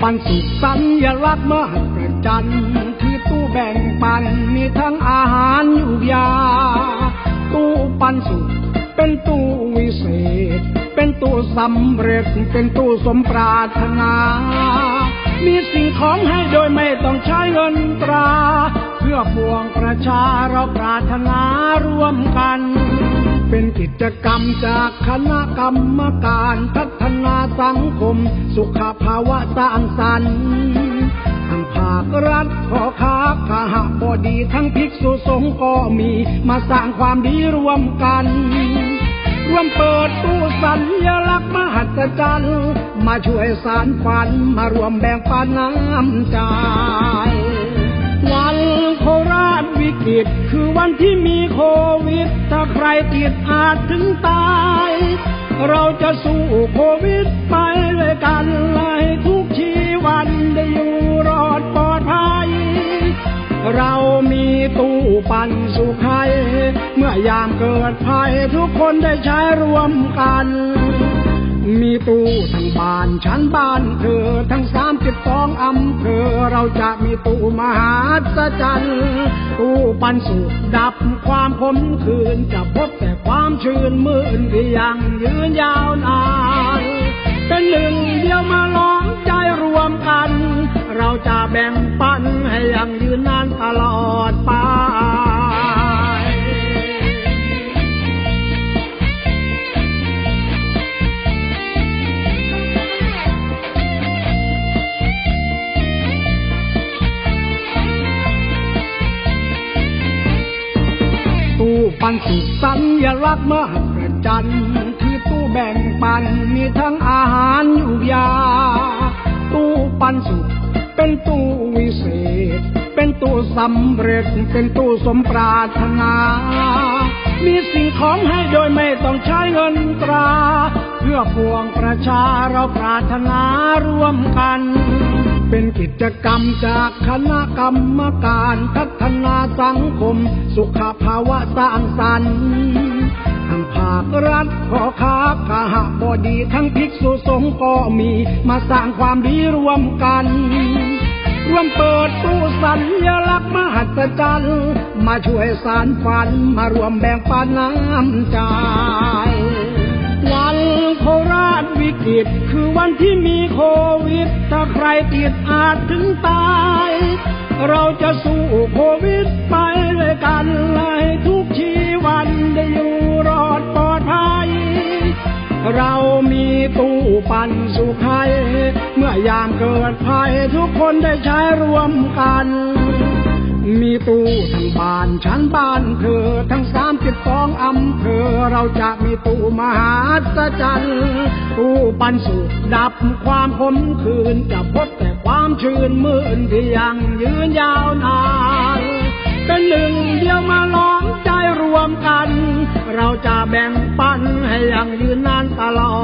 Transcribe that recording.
ปันสุขสัญลักมหัศจรรย์คือตู้แบ่งปันมีทั้งอาหารอยู่ยา ตู้ปันสุขเป็นตู้วิเศษ เป็นตู้สำเร็จ เป็นตู้สมปรารถนา มีสิ่งของให้โดยไม่ต้องใช้เงินตรา เพื่อพวงประชาเราปรารถนาร่วมกัน เป็นกิจกรรมจากคณะกรรมการพัฒนาสังคม สุขภาวะสร้างสรรค์ทั้งภาครัฐขอค้าขหบดีทั้งภิกษุสงฆ์ก็มีมาสร้างความดีรวมกันร่วมเปิดตู้สัญลักษณ์มหัศจรรย์มาช่วยสารฝันมารวมแบ่งปันน้ำใจ วิกฤตคือวันที่มีโควิด ถ้าใครติดอาจถึงตาย เราจะสู้โควิดไปเลยกันเลยทุกชีวันได้อยู่รอดปลอดภัย เรามีตู้ปันสุขให้เมื่อยามเกิดภัยทุกคนได้ใช้รวมกัน มีตู้ทั้งบ้านชั้นบ้านเธอทั้งสามสิบสองอำเภอเราจะมีตู้มหา ศจรรย์ผู้ปันสุดดับความขมขื่นจะพบแต่ความชื่นมื่นที่ยังยืนยาวนาน เป็นหนึ่งเดียวมาล้อมใจรวมกัน เราจะแบ่งปันให้ยังยืนนานตลอดไป ปันสุขสัญลักษณ์มหัศจรรย์คือตู้แบ่งปันมีทั้งอาหารอยู่ยา ตู้ปันสุขเป็นตู้วิเศษ เป็นตู้สำเร็จ เป็นตู้สมปรารถนา มีสิ่งของให้โดยไม่ต้องใช้เงินตราเพื่อพวงประชาเราปรารถนารวมกัน เป็นกิจกรรมจากคณะกรรมการพัฒนาสังคม สุขภาวะสร้างสรรค์ทั้งภาครัฐขอค้าขหบดีทั้งภิกษุสงฆ์ก็มีมาสร้างความดีรวมกันร่วมเปิดตู้สัญลักษณ์มหัศจรรย์มาช่วยสารฝัน มารวมแบ่งปันน้ำใจ วิกฤตคือวันที่มีโควิด ถ้าใครติดอาจถึงตาย เราจะสู้โควิดไปเลยกันเลยทุกชีวันได้อยู่รอดปลอดภัย เรามีตู้ปันสุขให้เมื่อยามเกิดภัยทุกคนได้ใช้รวมกันมีตู้ทั้งบ้านชั้นบ้านเธอทั้งสามสิบสองอำเภอเราจะ มีตู้มหาศจรรย์ตู้ปันสุดับความขมขื่นจะพบแต่ความชื่นมื่นที่ยังยืนยาวนาน เป็นหนึ่งเดียวมาล้อมใจรวมกัน เราจะแบ่งปันให้ยังยืนนานตลอด